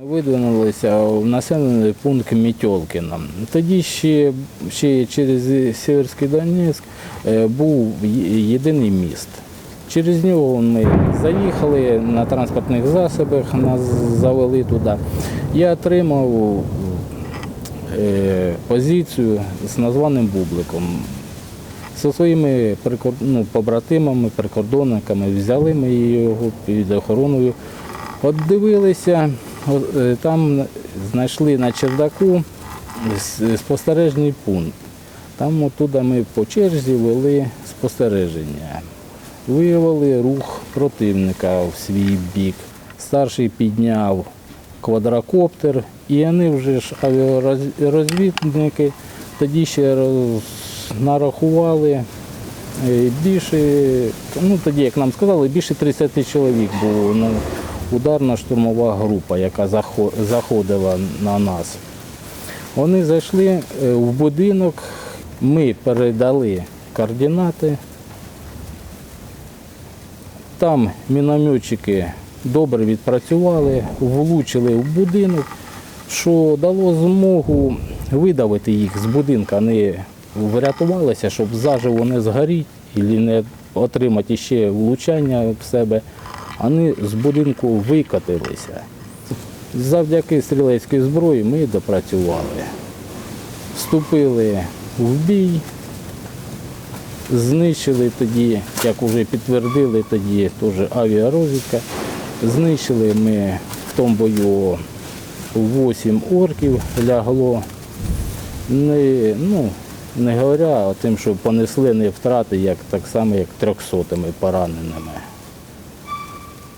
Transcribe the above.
Ми видвинулися в населений пункт Мітьолкіна. Тоді ще, ще через Сіверський Донецьк е, був єдиний міст. Через нього ми заїхали на транспортних засобах, нас завели туди. Я отримав е, позицію з названим бубликом. Зі своїми ну, побратимами, прикордонниками взяли ми його під охороною. От дивилися, там знайшли на чердаку спостережний пункт. Там оттуда ми по черзі вели спостереження. Виявили рух противника в свій бік. Старший підняв квадрокоптер, і вони вже ж авіарозвідники тоді ще нарахували е, більше, ну тоді, як нам сказали, більше 30 чоловік було ну, ударна штурмова група, яка заходила на нас. Вони зайшли е, в будинок, ми передали координати. Там мінометчики добре відпрацювали, влучили в будинок, що дало змогу видавити їх з будинка. Вони врятувалися, щоб заживо не згоріти і не отримати ще влучання в себе. Вони з будинку викотилися. Завдяки стрілецькій зброї ми допрацювали. Вступили в бій, знищили тоді, як вже підтвердили тоді теж авіарозвідка. Знищили ми в тому бою 8 орків лягло. Не, ну, не говоря о тим, що понесли не втрати, як так само, як трьохсотими пораненими.